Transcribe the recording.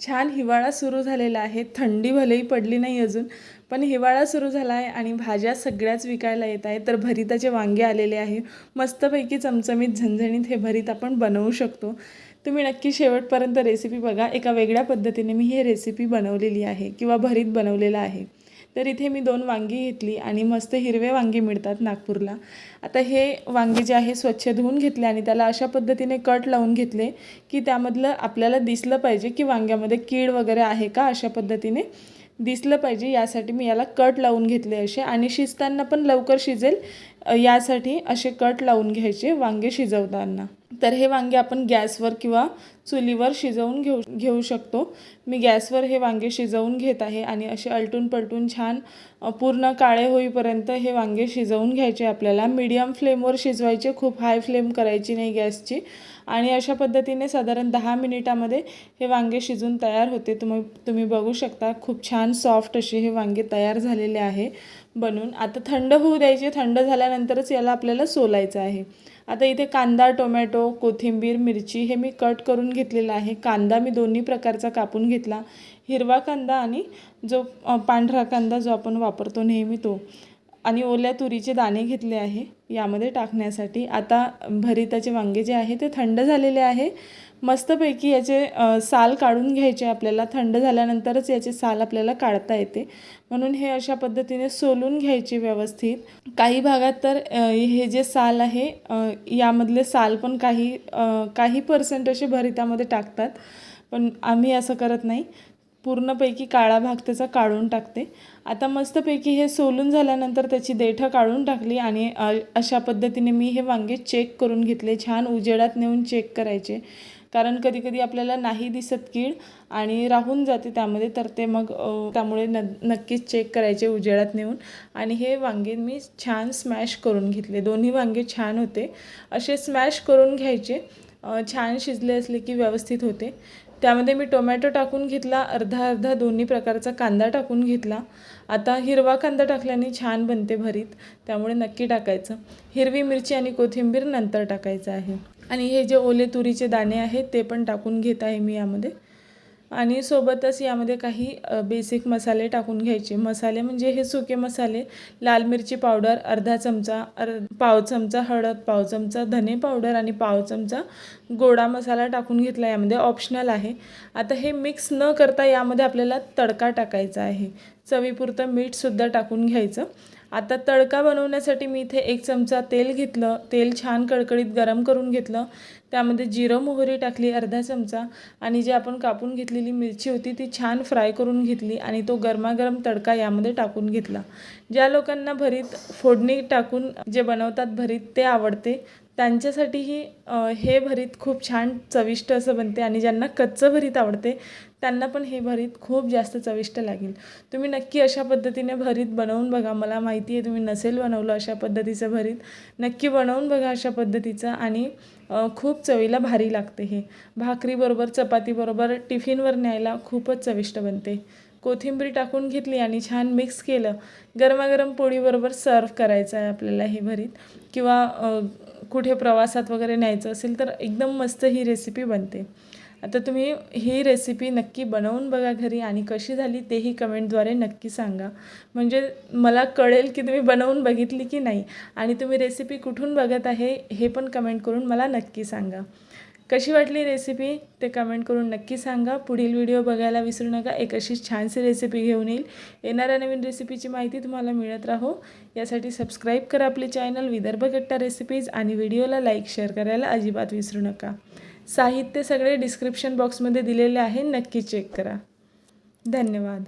छान हिवाळा सुरू झालेला आहे. थंडी भलेही पडली नाही अजून पण हिवाळा सुरू झाला आहे आणि भाज्या सगळ्याच विकायला येत आहे तर भरिताचे वांगे आलेले आहे. मस्तपैकी चमचमीत झणझणीत हे भरीत आपण बनवू शकतो. तुम्ही नक्की शेवटपर्यंत रेसिपी बघा. एका वेगळ्या पद्धतीने मी ही रेसिपी बनवलेली आहे किंवा भरीत बनवलेलं आहे. तर इथे मी दोन वांगी घेतली आणि मस्त हिरवे वांगे मिळतात नागपूरला. आता हे वांगे जे आहे स्वच्छ धुवून घेतले आणि त्याला अशा पद्धतीने कट लावून घेतले की त्यामधलं आपल्याला दिसलं पाहिजे की वांग्यामध्ये कीड वगैरे आहे का अशा पद्धतीने दिसलं पाहिजे. यासाठी मी याला कट लावून घेतले असे आणि शिजताना पण लवकर शिजेल यासाठी असे कट लावून घ्यायचे वांगे शिजवताना. तर हे वांगे आपण गॅसवर किंवा चुलीवर शिजवून घेऊ घेऊ शकतो. मी गॅसवर हे वांगे शिजवून घेत आहे आणि असे अलटून पलटून छान पूर्ण काळे होईपर्यंत हे वांगे शिजवून घ्यायचे. आपल्याला मीडियम फ्लेमवर शिजवायचे खूप हाय फ्लेम करायची नाही गॅसची. आणि अशा पद्धतीने साधारण दहा मिनिटामध्ये हे वांगे शिजून तयार होते. तुम्ही तुम्ही बघू शकता खूप छान सॉफ्ट असे हे वांगे तयार झालेले आहे बनून. आता थंड होऊ द्यायचे. थंड झाल्यानंतरच याला आपल्याला सोलायचं आहे. आता इथे कांदा टोमॅटो कोथिंबीर मिरची हे मी कट करून घेतलेलं आहे. कांदा मी दोन्ही प्रकारचा कापून घेतला. हिरवा कांदा आणि जो पांढरा कांदा जो आपण वापरतो नेहमी तो. आणि ओल्या तुरीचे दाणे घेतले आहे यामध्ये टाकण्यासाठी. आता भरिताचे वांगे जे आहे ते थंड झालेले आहे. मस्तपैकी याचे साल काढून घ्यायचे आपल्याला. थंड झाल्यानंतरच याचे साल आपल्याला काढता येते. म्हणून हे अशा पद्धतीने सोलून घ्यायचे व्यवस्थित. काही भागात तर हे जे साल आहे यामधले साल पण काही काही पर्सेंट असे भरितामध्ये टाकतात. पण आम्ही असं करत नाही. पूर्णपैकी काळा भाग त्याचा काढून टाकते. आता मस्तपैकी हे सोलून झाल्यानंतर त्याची देठं काढून टाकली आणि अशा पद्धतीने मी हे वांगे चेक करून घेतले. छान उजेडात नेऊन चेक करायचे. कारण कधी कधी आपल्याला नाही दिसत कीड आणि राहून जाते त्यामध्ये तर ते मग त्यामुळे न नक्कीच चेक करायचे उजेडात नेऊन. आणि हे वांगे मी छान स्मॅश करून घेतले. दोन्ही वांगे छान होते. असे स्मॅश करून घ्यायचे. छान शिजले असले की व्यवस्थित होते. त्यामध्ये मी टोमॅटो टाकून घेतला अर्धा अर्धा दोन्ही प्रकारचा कांदा टाकून घेतला. आता हिरवा कांदा टाकल्याने छान बनते भरीत त्यामुळे नक्की टाकायचं. हिरवी मिरची आणि कोथिंबीर नंतर टाकायचं आहे. आणि हे जे ओले तुरीचे दाणे आहेत ते पण टाकून घेत आहे मी यामध्ये. आणि सोबतच यामध्ये काही बेसिक मसाले टाकून घ्यायचे. मसाले म्हणजे हे सुके मसाले. लाल मिरची पावडर अर्धा चमचा अर् पाव चमचा हळद पाव चमचा धने पावडर आणि पाव चमचा गोडा मसाला टाकून घेतला. यामध्ये ऑप्शनल आहे. आता हे मिक्स न करता यामध्ये आपल्याला तडका टाकायचा आहे. चवीपुरतं मीठसुद्धा टाकून घ्यायचं. आता तडका बनवण्यासाठी मी इथे एक चमचा तेल घेतलं. तेल छान कडकडीत गरम करून घेतलं. त्यामध्ये जिरं मोहरी टाकली अर्धा चमचा. आणि जी आपण कापून घेतलेली मिरची होती ती छान फ्राय करून घेतली आणि तो गरमागरम तडका यामध्ये टाकून घेतला. ज्या लोकांना भरीत फोडणी टाकून जे बनवतात भरीत ते आवडते त्यांच्यासाठीही हे भरीत खूप छान चविष्ट असं बनते आणि ज्यांना कच्चं भरीत आवडते त्यांना पण हे भरीत खूप जास्त चविष्ट लागेल. तुम्ही नक्की अशा पद्धतीने भरीत बनवून बघा. मला माहिती आहे तुम्ही नसेल बनवलं अशा पद्धतीचं भरीत. नक्की बनवून बघा अशा पद्धतीचं आणि खूप चवीला भारी लागते हे. भाकरीबरोबर चपातीबरोबर टिफिनवर न्यायला खूपच चविष्ट बनते. कोथिंबीर टाकून घेतली आणि छान मिक्स केलं. गरमागरम पोळीबरोबर सर्व करायचं आहे आपल्याला हे भरीत. किंवा कुठे प्रवासात वगैरे न्यायचं असेल तर एकदम मस्त ही रेसिपी बनते. आता तुम्ही ही रेसिपी नक्की बनवून बघा घरी आणि कशी झाली तेही कमेंटद्वारे नक्की सांगा. म्हणजे मला कळेल की तुम्ही बनवून बघितली की नाही. आणि तुम्ही रेसिपी कुठून बघत आहे हे पण कमेंट करून मला नक्की सांगा. कशी वाटली रेसिपी ते कमेंट करून नक्की सांगा. पुढील व्हिडिओ बघायला विसरू नका. एक अशी छानशी रेसिपी घेऊन येईल. येणाऱ्या नवीन रेसिपीची माहिती तुम्हाला मिळत राहो. यासाठी सबस्क्राईब करा आपले चॅनल विदर्भ कट्टा रेसिपीज आणि व्हिडिओला लाईक शेअर करायला अजिबात विसरू नका. साहित्य सगळे डिस्क्रिप्शन बॉक्समध्ये दिलेले आहे. नक्की चेक करा. धन्यवाद.